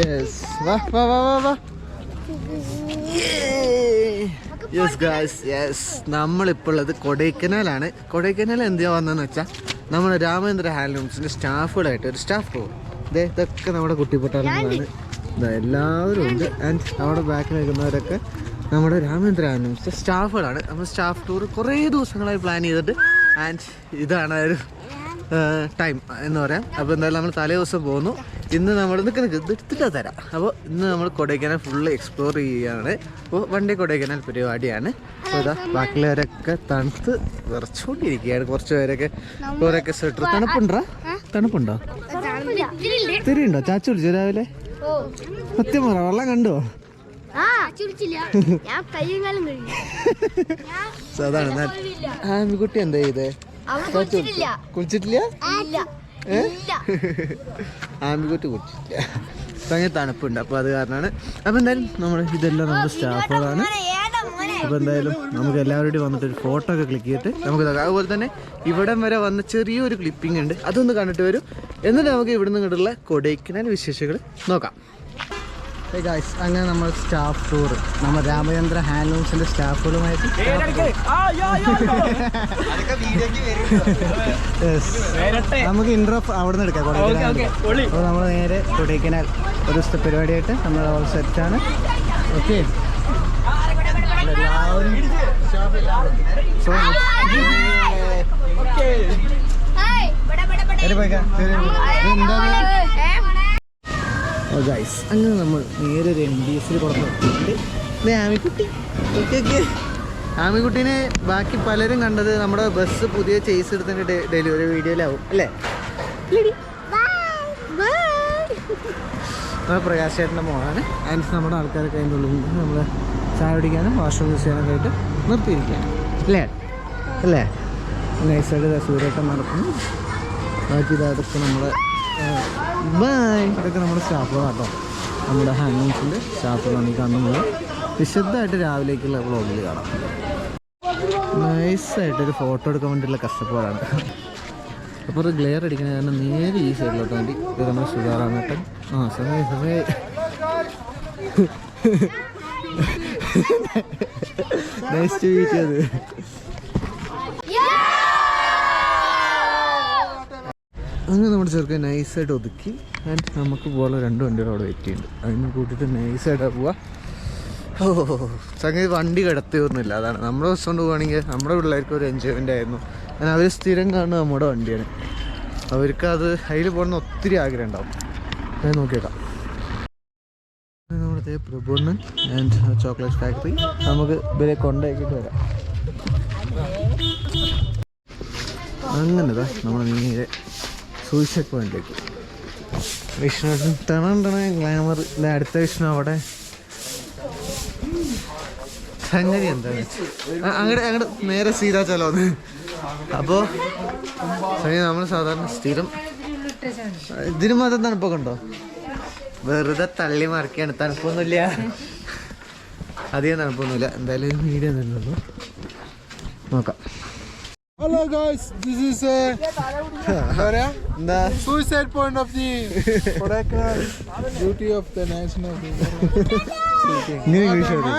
Yes വാ വാ വാ വാ വാ യെസ് ഗായ്സ് യെസ് നമ്മളിപ്പോൾ ഉള്ളത് കൊടൈക്കനാലാണ്. കൊടൈക്കനാൽ എന്തിയാ വന്നതെന്ന് വെച്ചാൽ നമ്മുടെ രാമേന്ദ്ര ഹാൻഡ്ലൂംസിന്റെ സ്റ്റാഫുകളായിട്ട് ഒരു സ്റ്റാഫ് പോകും ഇതേ ഇതൊക്കെ നമ്മുടെ കുട്ടിപ്പട്ടാളങ്ങളാണ് ഇതാ എല്ലാവരും ഉണ്ട്. ആൻഡ് നമ്മുടെ ബാക്കിൽ നിൽക്കുന്നവരൊക്കെ നമ്മുടെ രാമേന്ദ്ര ഹാൻഡ്ലൂംസിന്റെ സ്റ്റാഫുകളാണ്. നമ്മൾ സ്റ്റാഫ് ടൂർ കുറേ ദിവസങ്ങളായി പ്ലാൻ ചെയ്തിട്ട് ആൻഡ് ഇതാണ് ടൈം എന്ന് പറയാം. അപ്പോൾ എന്തായാലും നമ്മൾ തലേ ദിവസം പോകുന്നു. ഇന്ന് നമ്മൾ നിൽക്ക് നിൽക്ക് എടുത്തിട്ടാ തരാം. അപ്പോൾ ഇന്ന് നമ്മൾ കൊടൈക്കനാൽ ഫുള്ള് എക്സ്പ്ലോർ ചെയ്യുകയാണ് അപ്പോൾ വണ്ടി കൊടൈക്കനാൽ പരിപാടിയാണ്. അപ്പോൾ ഇതാ ബാക്കിയുള്ളവരൊക്കെ തണുത്ത് വിറച്ചുകൊണ്ടിരിക്കുകയാണ്. കുറച്ച് പേരൊക്കെ കുറേയൊക്കെ സ്വെറ്റർ തണുപ്പുണ്ടോ? തണുപ്പുണ്ടോ? ഇത്തിരി ഉണ്ടോ ചാച്ചു വിളിച്ചു രാവിലെ? സത്യം പറ വെള്ളം കണ്ടോ? അതാണ്. ആമിക്കുട്ടി എന്താ ചെയ്തേ? കുളിച്ചിട്ടില്ല ഭയങ്കര തണുപ്പുണ്ട്. അപ്പോൾ അത് കാരണമാണ്. അപ്പോൾ എന്തായാലും നമ്മൾ ഇതെല്ലാം നമ്മുടെ സ്റ്റാഫുകളാണ്. അപ്പൊ അപ്പോൾ എന്തായാലും നമുക്ക് എല്ലാവരുടെയും വന്നിട്ട് ഒരു ഫോട്ടോ ഒക്കെ ക്ലിക്ക് ചെയ്തിട്ട് നമുക്ക് ഇതാക്കാം. അതുപോലെ തന്നെ ഇവിടം വരെ വന്ന ചെറിയൊരു ക്ലിപ്പിംഗ് ഉണ്ട്. അതൊന്ന് കണ്ടിട്ട് വരും. എന്നിട്ട് നമുക്ക് ഇവിടുന്ന് ഇങ്ങോട്ടുള്ള കൊടൈക്കനാൽ വിശേഷങ്ങൾ നോക്കാം. ഗായ്സ് അങ്ങനെ നമ്മൾ സ്റ്റാഫ് ടൂർ നമ്മൾ രാമചന്ദ്ര ഹാൻഡ്ലൂംസിന്റെ സ്റ്റാഫുകളുമായിട്ട്. നമുക്ക് ഇൻട്രോ അവിടെ നിന്ന് എടുക്കാം കൊടൈക്കനാൽ അപ്പോൾ നമ്മൾ നേരെ കൊടൈക്കനാൽ ഒരു ദിവസത്തെ പരിപാടിയായിട്ട് നമ്മൾ അവിടെ സെറ്റാണ് ഓക്കെ എല്ലാവരും ഗൈസ് അങ്ങനെ നമ്മൾ നേരെ ഒരു എം ഡി എസിൽ കൊടുത്തിട്ടുണ്ട് ആമിക്കുട്ടി. Okay okay. ആമിക്കുട്ടീനെ ബാക്കി പലരും കണ്ടത് നമ്മുടെ ബസ് പുതിയ ചേസ് എടുത്തതിന്റെ ഡെലിവറി വീഡിയോയിലാവും അല്ലേ? നമ്മുടെ പ്രകാശ് ചേട്ടന്റെ മോളാണ്. ആൻഡ് നമ്മുടെ ആൾക്കാരൊക്കെ അതിന്റെ ഉള്ളിൽ നമ്മൾ ചായ പിടിക്കാനും വാഷ്റൂം യൂസ് ചെയ്യാനൊക്കെ ആയിട്ട് നിർത്തിയിരിക്കുകയാണ്. അല്ലേ? അല്ലേ? നൈസായിട്ട് സൂര്യൊക്കെ നടക്കുന്നു. ബാക്കി ഇതൊക്കെ നമ്മുടെ ബൈ. ഇതൊക്കെ നമ്മുടെ സ്റ്റാഫുകളാണ് കേട്ടോ. നമ്മുടെ ഹാൻഡ്ലൂംസിന്റെ സ്റ്റാഫുകളാണ് ഈ കാണുന്നത്. വിശദമായിട്ട് രാവിലേക്കുള്ള വ്ളോഗിൽ കാണാം. നൈസായിട്ട് ഒരു ഫോട്ടോ എടുക്കാൻ വേണ്ടിയിട്ടുള്ള കഷ്ടപ്പാടാണ്. അപ്പോൾ ഒരു ഗ്ലെയർ അടിക്കുന്ന കാരണം നേരെ ഈ സൈഡിലോട്ട് വേണ്ടി ഇത് നമ്മുടെ സുധാറാമേട്ടൻ ആ സമയ സമയ. നൈസ് ടു മീറ്റ് അങ്ങനെ നമ്മുടെ ചെറുക്കൻ നൈസായിട്ട് ഒതുക്കി ആൻഡ് നമുക്ക് പോലെ രണ്ട് വണ്ടികൾ അവിടെ വെയിറ്റ് ചെയ്യുന്നുണ്ട്. അതിന് കൂട്ടിയിട്ട് നൈസായിട്ടാണ് പോവാ. ഓ സംഗതി വണ്ടി കിടത്തിയൊന്നുമില്ല അതാണ് നമ്മുടെ ബസ് കൊണ്ട് പോവുകയാണെങ്കിൽ നമ്മുടെ പിള്ളേർക്ക് ഒരു എൻജോയ്മെന്റ് ആയിരുന്നു. കാരണം അവർ സ്ഥിരം കാണുന്നത് നമ്മുടെ വണ്ടിയാണ്. അവർക്ക് അത് അതിൽ പോകണമെന്ന് ഒത്തിരി ആഗ്രഹം ഉണ്ടാവും. ഞാൻ നോക്കിയേക്കാം. നമ്മുടെ പ്രഭുണ്ണൻ ആൻഡ് ചോക്ലേറ്റ് ഫാക്ടറി നമുക്ക് ഇവരെ കൊണ്ടാക്കിയിട്ട് വരാം. അങ്ങനെ നമ്മൾ നേരെ സൂയിസൈഡ് പോയിന്റിലേക്ക്. വിഷ്ണു ടണ ഗ്ലാമർ അടുത്ത വിഷ്ണു അവിടെ. സംഗതി എന്താണ്? അങ്ങോട്ട് അങ്ങോട്ട് നേരെ സീതാചലോന്ന് അപ്പോൾ സംഗതി നമ്മൾ സാധാരണ സ്ഥിരം ഇതിന് മാത്രം തണുപ്പൊക്കെ ഉണ്ടോ? വെറുതെ തള്ളി മറിക്കാണ്. തണുപ്പൊന്നുമില്ല. അധികം തണുപ്പൊന്നുമില്ല. എന്തായാലും മീഡിയം തന്നെ ഉള്ളൂ. നോക്കാം. Hello guys, this is uh, Korea. എന്താ suicide point of the Kodaikanal. Beauty of the national. ഇങ്ങനെ ഇംഗ്ലീഷ് പറയും.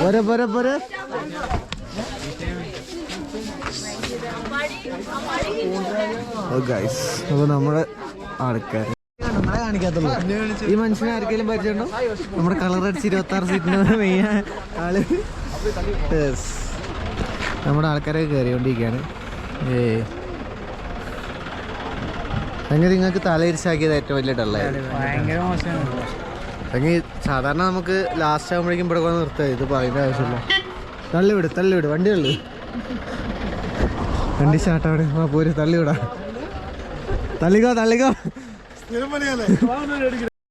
പോരെ പോരെ പോരെ ഓ ഗൈസ് അപ്പൊ നമ്മുടെ ആൾക്കാർ നമ്മളെ കാണിക്കാത്തുള്ളൂ ഈ മനുഷ്യനെ ആർക്കെങ്കിലും പരിചയമുണ്ടോ നമ്മുടെ കളർ അടിച്ച് ഇരുപത്തി ആറ് സീറ്റിന് മെയിൻ ആൾ Yes. നമ്മുടെ ആൾക്കാരൊക്കെ കയറിക്കൊണ്ടിരിക്കുകയാണ്. ഏ. അങ്ങനെ നിങ്ങൾക്ക് തലയിരിച്ചാക്കിയത് ഏറ്റവും വലിയ ഡള്ളായിരുന്നു അല്ലെങ്കിൽ സാധാരണ നമുക്ക് ലാസ്റ്റ് ആകുമ്പോഴേക്കും ഇവിടെ വന്ന് നിർത്താം. ഇത് പറയുന്ന ആവശ്യമില്ല. തള്ളി വിട് തള്ളി വിട് വണ്ടി തള്ളി. വണ്ടി സ്റ്റാർട്ടാണ് ആ പോര് തള്ളി വിടാ തള്ളിക്കോ തള്ളിക്കോ.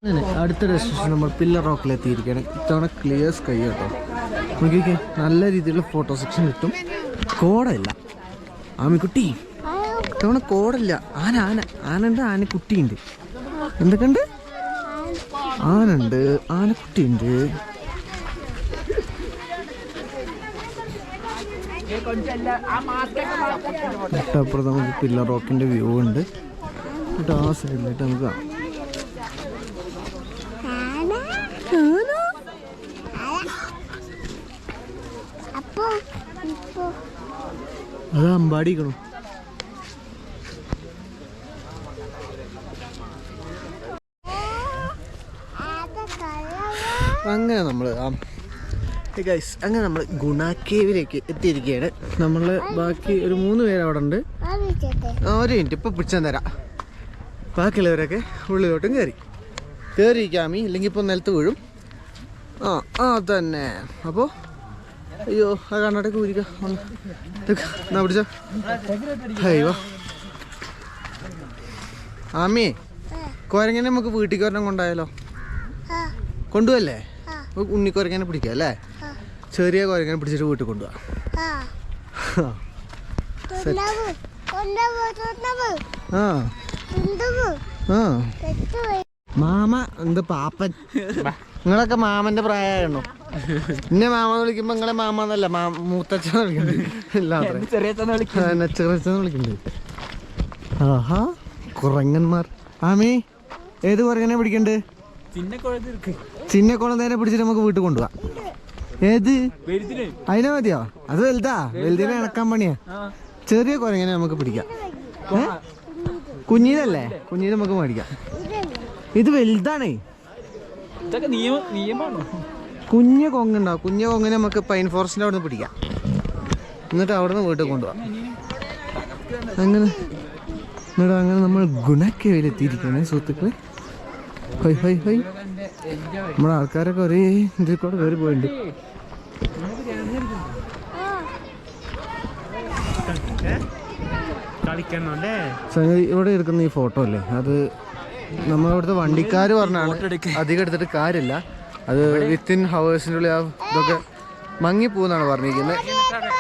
അങ്ങനെ അടുത്ത ഡെസ്റ്റിനേഷൻ നമ്മൾ പില്ലർ റോക്കിലെത്തിയിരിക്കുകയാണ് ഇത്തവണ ക്ലിയർ സ്കൈ കേട്ടോ നോക്കിക്കേ നല്ല രീതിയിലുള്ള ഫോട്ടോ സെക്ഷൻ കിട്ടും. കോടയില്ല. ആമിക്കുട്ടി ഇത്തവണ കോടല്ല ആന ആന. ആനണ്ട് ആനക്കുട്ടിയുണ്ട് എന്തൊക്കെയുണ്ട്? ആനണ്ട് ആനക്കുട്ടിയുണ്ട് തൊട്ടപ്പുറത്ത് നമുക്ക് പില്ലർ റോക്കിന്റെ വ്യൂ ഉണ്ട്. ആ സൈഡിലായിട്ട് നമുക്ക് കാണാം അപ്പോ ഇപ്പോ അത് അമ്പാടിക്കണു. അങ്ങനെ നമ്മൾ ഗൈസ് അങ്ങനെ നമ്മൾ ഗുണ കേവിലേക്ക് എത്തിയിരിക്കുകയാണ്. നമ്മൾ ബാക്കി ഒരു മൂന്ന് പേര് അവിടെ ഉണ്ട്. ഒരു മിനിറ്റ് ഇപ്പം പിടിച്ചാൻ തരാം. ബാക്കിയുള്ളവരൊക്കെ ഉള്ളിലോട്ടും കയറി. കയറിയിരിക്കാമി ഇല്ലെങ്കിൽ ഇപ്പോൾ നിലത്ത് വീഴും. ആ ആ തന്നെ. അപ്പോൾ അയ്യോ ആ കണ്ണടക്ക് ഊരിക്ക ഒന്ന് എടുക്ക. എന്നാ പിടിച്ചോ. അയ്യോ ആമി കൊരങ്ങനെ നമുക്ക് വീട്ടിൽ ഒരെണ്ണം കൊണ്ടായാലോ ആ. കൊണ്ടുപോയല്ലേ കൊരങ്ങനെ പിടിക്കുക പിടിക്കാം അല്ലേ? ചെറിയ കൊരങ്ങനെ പിടിച്ചിട്ട് വീട്ടിൽ കൊണ്ടുപോവാ. ആ. മാമ എന്ത് പാപ്പൻ. നിങ്ങളൊക്കെ മാമന്റെ പ്രായമായിരുന്നു എന്നെ മാമ വിളിക്കുമ്പോ നിങ്ങളെ മാമ എന്നല്ല മൂത്തച്ഛൻ വിളിക്കുന്നുണ്ട് ചെറിയച്ഛന്ന് വിളിക്കുന്നുണ്ട് ആഹാ കുറങ്ങന്മാർ ആമി ഏത് കുറങ്ങനെ പിടിക്കണ്ട്? ചിന്ന കുളന്തേനെ പിടിച്ചിട്ട് നമുക്ക് വീട്ടിൽ കൊണ്ടുപോവാം. ഏത്? അതിനെ മതിയോ? അത് വലുതാ. വലുതിനെ ഇണക്കാൻ പണിയാ. ചെറിയ കുരങ്ങനെ നമുക്ക് പിടിക്കാം? കുഞ്ഞിനല്ലേ കുഞ്ഞിനെ നമുക്ക് മേടിക്കാം. ഇത് വലുതാണേ. ഇതൊക്കെ നിയമം നിയമമാണോ? കുഞ്ഞു കൊങ്ങുണ്ടാവും കുഞ്ഞു കൊങ്ങിനെ നമുക്ക് പൈൻ ഫോറസ്റ്റിന്റെ അവിടെ നിന്ന് പിടിക്കാം. എന്നിട്ട് അവിടെ നിന്ന് വീട്ടിൽ കൊണ്ടുപോകാം അങ്ങനെ എന്നിട്ട് അങ്ങനെ നമ്മൾ ഗുണക്കേവിലെത്തിയിരിക്കുകയാണ് സുഹൃത്തുക്കളെ. ഹൈ ഹൈ ഹൈ നമ്മുടെ ആൾക്കാരൊക്കെ ഒരേ ഇതിൽ കൂടെ കയറി പോയിട്ടുണ്ട് സംഗതി ഇവിടെ എടുക്കുന്ന ഈ ഫോട്ടോ അല്ലേ? അത് നമ്മളിവിടുത്തെ വണ്ടിക്കാർ പറഞ്ഞാണ് അധികം എടുത്തിട്ട് കാര്യമില്ല. അത് വിത്തിൻ ഹവേഴ്സിന്റെ ഉള്ളിൽ ആ ഇതൊക്കെ മങ്ങിപ്പോന്നാണ് പറഞ്ഞിരിക്കുന്നത്.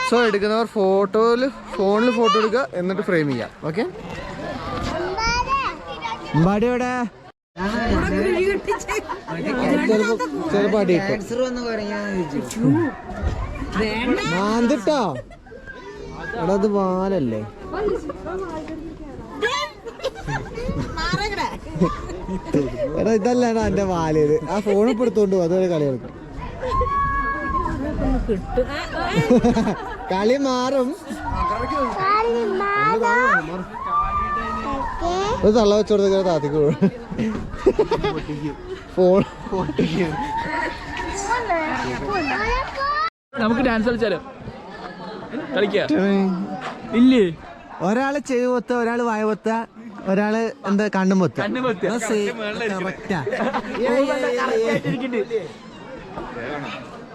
സോ എടുക്കുന്നവർ ഫോട്ടോയിൽ ഫോണിൽ ഫോട്ടോ എടുക്കുക എന്നിട്ട് ഫ്രെയിം ചെയ്യാം ഓക്കെ ചെറുപാട്ടിട്ടോ എവിടെ? ചിലപ്പോ അടി കിട്ടും മാന്തിട്ടോ? എടാ അത് വാലല്ലേ? എടാ ഇതല്ലാണ് എന്റെ വാലേത് ആ ഫോൺ ഇപ്പൊ എടുത്തോണ്ട് അതുവരെ കളി കളിക്കും കളി മാറും. ഒരു തള്ള വെച്ചോടത്ത് താത്തിക്ക് ഫോൺ നമുക്ക് ഡാൻസ് കളിച്ചാലോ? കളിക്ക? ഇല്ലേ? ഒരാൾ ചെവി പൊത്ത ഒരാൾ വായ പൊത്ത ഒരാൾ എന്താ കണ്ണും പൊത്ത.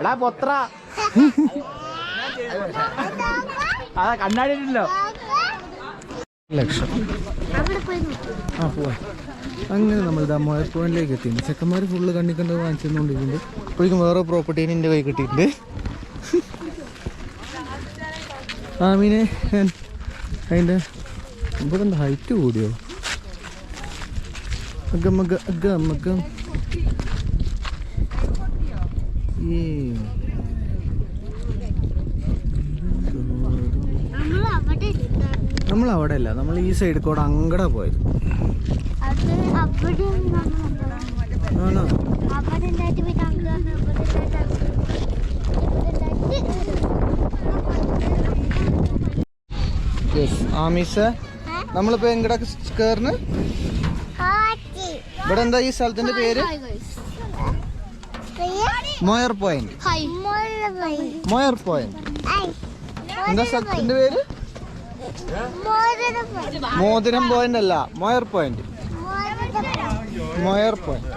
എടാ പൊത്ര. അതാ ലക്ഷം. ആ പോവാ. അങ്ങനെ നമ്മൾ പോയിന്റിലേക്ക് എത്തി. ചെക്കന്മാർ ഫുള്ള് കണ്ണിക്കണ്ട് വാങ്ങിച്ചുകൊണ്ടിരിക്കുന്നുണ്ട് അപ്പോഴേക്കും വേറെ പ്രോപ്പർട്ടീന് എന്റെ കൈ കിട്ടിയിട്ടുണ്ട്. ആ മീനെ അതിന്റെ ഇവിടെ എന്താ ഹൈറ്റ് കൂടിയോ അകം അക അകം അകം നമ്മൾ അവിടെ അല്ല നമ്മൾ ഈ സൈഡ് കൂടെ അങ്ങടെ പോയത്. ആമീസ? നമ്മളിപ്പോ എങ്ങടെ കാറ്റ്. ഇവിടെ എന്താ ഈ സ്ഥലത്തിന്റെ പേര്? Moir point. Moir point. എന്താ സ്ഥലത്തിന്റെ പേര്. മോതിരം പോയിന്റ് അല്ല മോയർ പോയിന്റ്. Moir point.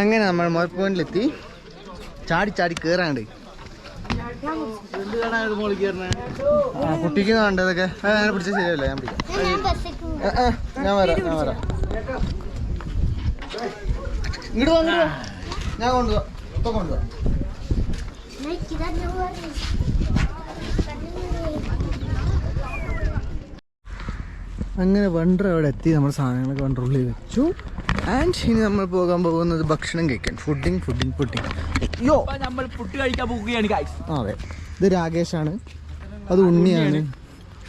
അങ്ങനെ നമ്മൾ മോയർ പോയിന്റിലെത്തി. ചാടി ചാടി കേറാണ്ട്. കുട്ടിക്ക് വേണ്ടതൊക്കെ ഞാൻ പിടിച്ച ശരിയല്ല ഞാൻ പിടിക്കാം. ഞാൻ വരാം ഞാൻ വരാം. ഇങ്ങോട്ട് വാ ഇങ്ങോട്ട് ഞാൻ കൊണ്ടുപോവാ ഇപ്പൊ കൊണ്ടുപോവാ. അങ്ങനെ വണ്ടർ അവിടെ എത്തി നമ്മുടെ സാധനങ്ങളൊക്കെ വണ്ടറുള്ളിൽ വെച്ചു. ആൻഡ് ഇനി നമ്മൾ പോകാൻ പോകുന്നത് ഭക്ഷണം കഴിക്കാൻ. ഫുഡിങ് ഫുഡിങ് ഫുഡിങ് യോ അപ്പൊ നമ്മൾ ഫുഡ് കഴിക്കാൻ പോകുകയാണ് അതെ. ഇത് രാകേഷാണ്. അത് ഉണ്ണിയാണ്.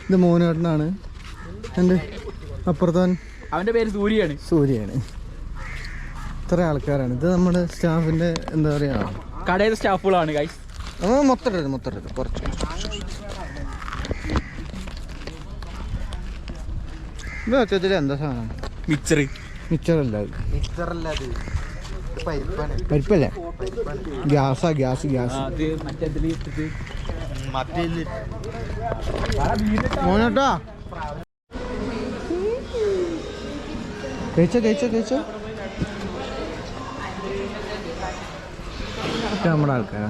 ഇത് മോനേട്ടനാണ്. എന്റെ അപ്പുറത്തവൻ അവന്റെ പേര് സൂര്യയാണ്. സൂര്യയാണ്. ഇത്ര ആൾക്കാരാണ്. ഇത് നമ്മുടെ സ്റ്റാഫിന്റെ എന്താ പറയുക കടയിലെ സ്റ്റാഫുകളാണ് ഗൈസ് മൊത്തം ഇടരുത് മൊത്തം ഇടരുത് കുറച്ച്. ഇത് സത്യത്തിൽ എന്താ സാധനം? മിച്ചർ മിച്ചറല്ല? അത്? പരിപ്പല്ലേ? ഗ്യാസാ ഗ്യാസ് ഗ്യാസ്. മോനോട്ടാ. കഴിച്ചോ കഴിച്ചോ കഴിച്ചോ. ഇത് നമ്മുടെ ആൾക്കാരാ.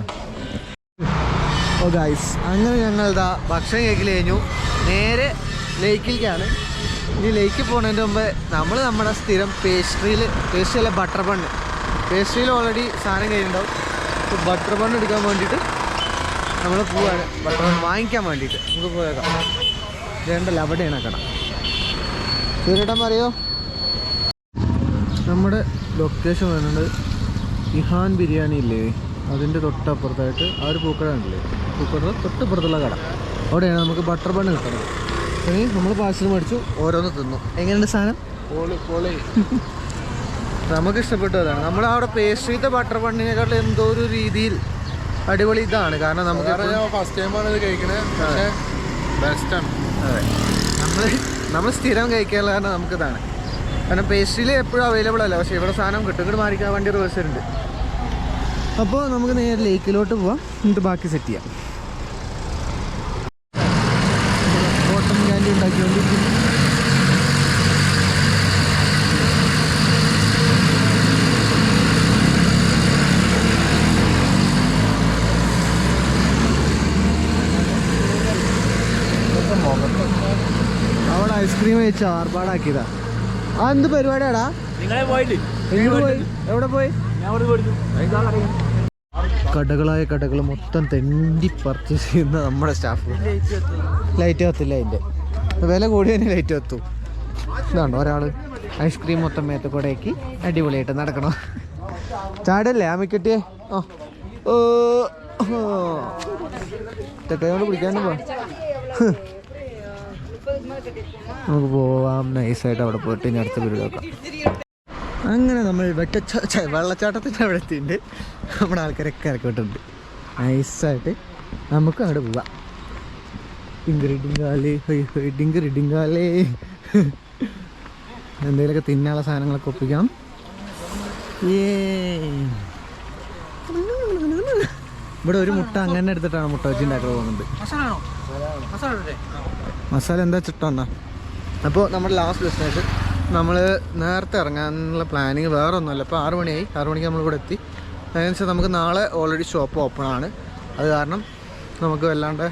ഓ ഗൈസ് അങ്ങനെ ഞങ്ങൾ ഇതാ ഭക്ഷണം കഴിക്കൽ കഴിഞ്ഞു. നേരെ ലേക്കിലേക്കാണ്. ഇനി ലേക്ക് പോകുന്നതിന്റെ മുമ്പ് നമ്മൾ നമ്മുടെ സ്ഥിരം പേസ്ട്രിയിൽ പേസ്ട്രി അല്ല ബട്ടർ ബണ്ണ് പേസ്ട്രിയിൽ ഓൾറെഡി സാധനം കഴിഞ്ഞിട്ടുണ്ടാവും. അപ്പോൾ ബട്ടർ ബണ്ണ് എടുക്കാൻ വേണ്ടിയിട്ട് നമ്മൾ പോവാണ്. ബട്ടർ ബൺ വാങ്ങിക്കാൻ വേണ്ടിയിട്ട്. നമുക്ക് പോയേക്കാം. വേണ്ടല്ല അവിടെയാണ് കട. സൂര്യട്ടൻ പറയോ നമ്മുടെ ലൊക്കേഷൻ വരുന്നത് ഇഹാൻ ബിരിയാണി ഇല്ലേ? അതിന്റെ തൊട്ടപ്പുറത്തായിട്ട് ആ ഒരു പൂക്കട ഉണ്ടല്ലേ പൂക്കട തൊട്ടപ്പുറത്തുള്ള കട. അവിടെയാണ് നമുക്ക് ബട്ടർ ബണ്ണ് കിട്ടുന്നത്. നമ്മൾ പാഴ്സൽ മേടിച്ചു. ഓരോന്ന് തിന്നു. എങ്ങനെയുണ്ട് സാധനം? നമുക്ക് ഇഷ്ടപ്പെട്ടതാണ് നമ്മൾ അവിടെ പേസ്ട്രീത്തെ ബട്ടർ ബണ്ണിനെക്കാട്ടിലും എന്തോ ഒരു രീതിയിൽ അടിപൊളി ഇതാണ്. കാരണം നമുക്ക് ഫസ്റ്റ് ടൈമാണ് ഇത് കഴിക്കണേ. പക്ഷേ ബെസ്റ്റാണ് അതെ. നമ്മൾ നമ്മൾ സ്ഥിരം കഴിക്കാനുള്ള കാരണം നമുക്കിതാണ്. കാരണം പേസ്ട്രിയിൽ എപ്പോഴും അവൈലബിൾ അല്ല. പക്ഷേ ഇവിടെ സാധനം കിട്ടും. ഇങ്ങോട്ട് മാറിക്കാൻ വേണ്ടി റിവേഴ്സ് ഉണ്ട് അപ്പോൾ നമുക്ക് നേരെ ലേക്കിലോട്ട് പോവാം. എന്നിട്ട് ബാക്കി സെറ്റ് ചെയ്യാം. ഐസ്ക്രീം കഴിച്ച ആർപ്പാടാക്കിയതാ ആ എന്ത് പരിപാടിയാടാ? നിങ്ങളെ പോയില്ലേ? എങ്ങോട്ട് പോയി? എവിടെ പോയി? കടകളായ കടകൾ മൊത്തം തെണ്ടി പർച്ചേസ് ചെയ്യുന്ന നമ്മുടെ സ്റ്റാഫ് ലൈറ്റ് കത്തില്ല അതിന്റെ വില കൂടി തന്നെ ലൈറ്റ് കത്തു. ഇതാണ് ഒരാൾ ഐസ്ക്രീം മൊത്തം മേത്തക്കൂടേക്ക് അടിപൊളിയായിട്ട് നടക്കണം. ചാടല്ലേ ആ മിക്കട്ടിയെ? ആ. ഓ തെക്കയോട് പിടിക്കാനും പോ. നമുക്ക് പോവാം. നൈസായിട്ട് അവിടെ പോയിട്ട് ഇനി അടുത്ത വീട് നോക്കാം അങ്ങനെ നമ്മൾ വെട്ടച്ച വെള്ളച്ചാട്ടത്തിന്റെ അവിടെ എത്തിയിട്ടുണ്ട്. നമ്മുടെ ആൾക്കാരൊക്കെ ഇറക്കിയിട്ടുണ്ട് നൈസായിട്ട് നമുക്ക് അവിടെ പോവാം. ഡിങ്കറിഡിങ്കാലേ ഹൊയ് എന്തെങ്കിലുമൊക്കെ തിന്നാനുള്ള സാധനങ്ങളൊക്കെ ഒപ്പിക്കാം ഇവിടെ ഒരു മുട്ട അങ്ങനെ എടുത്തിട്ടാണ് മുട്ട വെച്ച് പോകുന്നത്. മസാല എന്താ ചിട്ടെന്നാ അപ്പോൾ നമ്മുടെ ലാസ്റ്റ് ഡെസ്റ്റിനേഷൻ നമ്മൾ നേരത്തെ ഇറങ്ങാനുള്ള പ്ലാനിങ് വേറെ ഒന്നുമല്ല ഇപ്പോൾ ആറ് മണിയായി. ആറ് മണിക്ക് നമ്മളിവിടെ എത്തി. അതിനനുസരിച്ച് നമുക്ക് നാളെ ഓൾറെഡി ഷോപ്പ് ഓപ്പൺ ആണ്. അത് കാരണം നമുക്ക് വല്ലാണ്ട്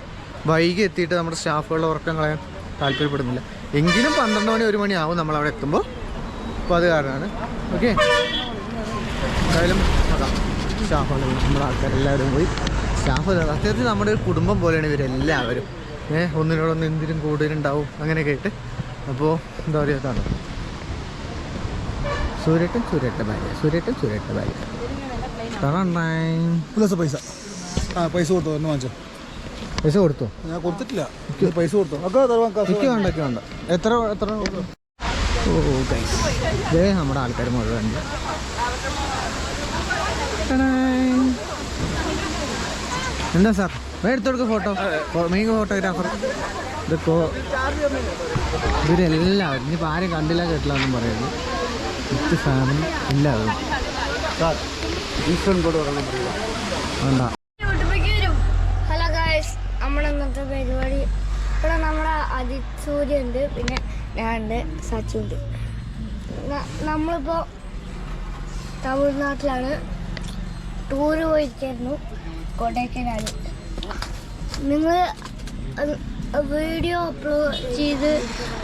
വൈകി എത്തിയിട്ട് നമ്മുടെ സ്റ്റാഫുകളുടെ ഉറക്കം കളയാൻ താല്പര്യപ്പെടുന്നില്ല. എങ്കിലും പന്ത്രണ്ട് മണി ഒരു മണി ആവും നമ്മൾ അവിടെ എത്തുമ്പോൾ അപ്പോൾ അത് കാരണമാണ് ഓക്കെ എന്തായാലും അതാ. സ്റ്റാഫുകൾ നമ്മുടെ ആൾക്കാരെല്ലാവരും പോയി. സ്റ്റാഫ് അത്യാവശ്യം നമ്മുടെ കുടുംബം പോലെയാണ് ഇവരെല്ലാവരും. ഏഹ് ഒന്നിനോടൊന്ന് എന്തിനും കൂടുതലുണ്ടാവും അങ്ങനെയൊക്കെ ആയിട്ട് അപ്പോൾ എന്താ പറയുക അതാണ് സൂര്യട്ടൻ സൂര്യട്ട ഭാര്യ. സൂര്യട്ടൻ സൂര്യട്ട ഭാര്യ. തറണ്ടായി പൈസ. ആ പൈസ കൊടുത്തു ഒന്ന് വാങ്ങിച്ചോ. പൈസ കൊടുത്തോ? ഞാൻ കൊടുത്തിട്ടില്ല. പൈസ കൊടുത്തു. ഒക്കെ വേണ്ട ഒക്കെ വേണ്ട. എത്ര എത്ര? ഓ ഗൈസ് ഇതേ നമ്മുടെ ആൾക്കാർ മുഴുവൻ. എന്താ സാർ? എടുത്തു ഫോട്ടോ മെയിൻ ഫോട്ടോഗ്രാഫർ ഇതൊക്കെ ഇവരെല്ലാവരും ഇനിയിപ്പോൾ ആരും കണ്ടില്ല കേട്ടില്ല എന്നും പറയുന്നത് വിത്ത് ഫാമിലി എല്ലാവരും. വേണ്ട. ഹലോ ഗായ്സ് നമ്മുടെ ഇന്നത്തെ പരിപാടി ഇവിടെ നമ്മുടെ അജിത് സൂര്യ ഉണ്ട് പിന്നെ ഞാനുണ്ട് സച്ചു ഉണ്ട്. നമ്മളിപ്പോ നമ്മളിപ്പോൾ തമിഴ്നാട്ടിലാണ്. ടൂറ് പോയിരിക്കായിരുന്നു. കൊടൈക്കനാൽ നിങ്ങൾ വീഡിയോ അപ്ലോഡ് ചെയ്ത്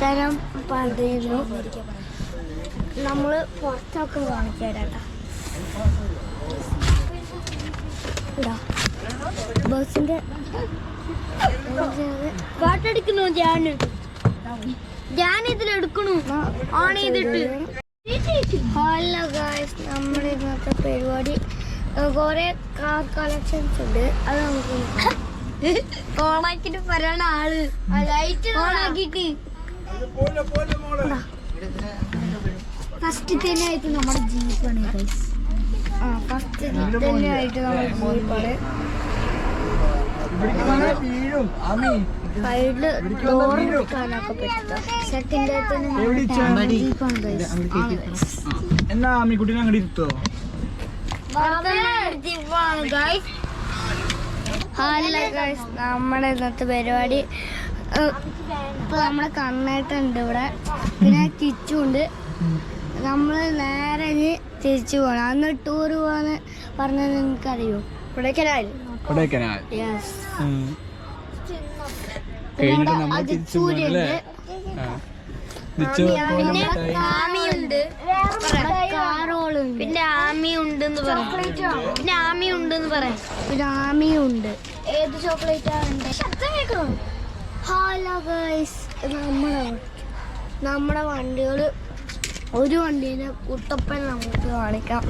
തരാൻ പറഞ്ഞിരുന്നു. നമ്മൾ പുറത്തൊക്കെ കാണിച്ചു തരാം കേട്ടോ ബസ്സിന്റെ പാട്ടടിക്കുന്നു ഞാൻ ഞാൻ ഇതിലെടുക്കണു. ആണ് ചെയ്തിട്ട്. ഹലോ ഗായ്സ് നമ്മുടെ ഇന്നത്തെ പരിപാടി കുറെ കാർ കളക്ഷൻസ് ഉണ്ട് അത് നമുക്ക് ഓണാക്കിട്ട് പറയണ ആൾ. ഓണാക്കിട്ട്. ഫസ്റ്റ് തന്നെ ആയിട്ട് നമ്മുടെ ജീപ്പാണ് ആ ഫസ്റ്റ് തന്നെ ആയിട്ട് നമ്മുടെ ജീപ്പാണ്. സൈഡിൽ ഡോറിനൊക്കെ പറ്റും. സെക്കൻഡ് തന്നെ ജീപ്പാണ് ഗൈസ് എന്നാ അമ്മിക്കുട്ടിനെ കുട്ടീനെ അങ്ങോട്ട് ഇരുത്തോ. ഹലോ ഗൈസ് നമ്മുടെ ഇന്നത്തെ പരിപാടി ഇപ്പൊ നമ്മളെ കണ്ണേട്ടുണ്ട് ഇവിടെ. പിന്നെ കിച്ചു നമ്മൾ നമ്മൾ നേരെ തിരിച്ചു പോകണം അന്ന് ടൂർ പോവാന്ന് പറഞ്ഞത് നിങ്ങൾക്ക് അറിയോ കൊടൈക്കനാൽ. കൊടൈക്കനാൽ യെസ് കഴിഞ്ഞിട്ട് നമ്മൾ തിരിച്ചു സൂര്യണ്ട് പിന്നെ ആമി ഉണ്ട് പിന്നെ ആമി ഉണ്ടെന്ന് പറയാം പിന്നെ ആമി ഉണ്ടെന്ന് പറയാം പിന്നെ ആമിയുണ്ട്. ഏത് ചോക്ലേറ്റ് ആണ് ശബ്ദം കേൾക്കണോ ഹലോ ഗൈസ് നമ്മുടെ നമ്മുടെ വണ്ടികൾ ഒരു വണ്ടീനെ കുട്ടപ്പൻ നമുക്ക് കാണിക്കാം.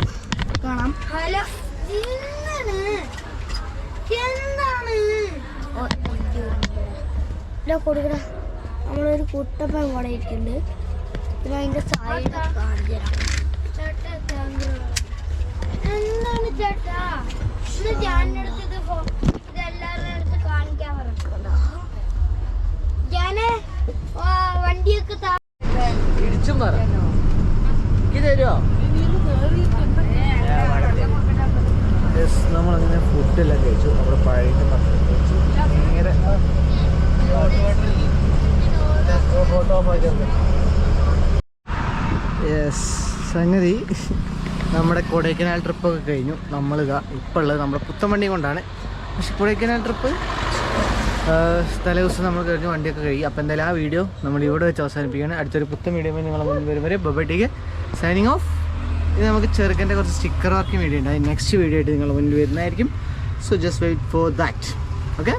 കാണാം. ഹലോ എന്താണ് എന്താണ്? ഓ, ഇതാ കൊടുക്കട. നമ്മളൊരു കുട്ടപ്പൻ ഇവിടെ ഇരിക്കുന്നുണ്ട് പിന്നെ അതിന്റെ സൈഡ് കാണിച്ചു ചേട്ടാ എന്താണ് ചേട്ടാ? ഇന്ന് ഇത് അടുത്ത് കാണിക്കാൻ പറഞ്ഞിട്ടുണ്ടോ? ഞാൻ ആ, വണ്ടിയൊക്കെ താ ഇടിച്ചും പറ. ഇത് തരുമോ നമ്മളങ്ങനെ ഫുഡെല്ലാം കഴിച്ചു. നമ്മുടെ പഴയ ഭക്ഷണം കഴിച്ചു. നേരെ യെസ് സംഗതി നമ്മുടെ കൊടൈക്കനാൽ ട്രിപ്പൊക്കെ കഴിഞ്ഞു. നമ്മളിതാ ഇപ്പോൾ ഉള്ളത് നമ്മുടെ പുത്തൻവണ്ടി കൊണ്ടാണ്. പക്ഷെ കൊടൈക്കനാൽ ട്രിപ്പ് തലേ ദിവസം നമ്മൾ കഴിഞ്ഞ് വണ്ടിയൊക്കെ കഴിയും അപ്പോൾ എന്തായാലും ആ വീഡിയോ നമ്മൾ ഇവിടെ വെച്ച് അവസാനിപ്പിക്കുകയാണ്. അടുത്തൊരു പുത്തൻ വീഡിയോ നിങ്ങൾ മുന്നിൽ വരും വരെ. ബബട്ടിക്ക് സൈനിങ് ഓഫ് ഇത് നമുക്ക് ചെറുക്കന്റെ കുറച്ച് സ്റ്റിക്കർ വർക്കിംഗ് വീഡിയോ ഉണ്ട്. നെക്സ്റ്റ് വീഡിയോ ആയിട്ട് നിങ്ങൾ മുന്നിൽ വരുന്നതായിരിക്കും. So just wait for that okay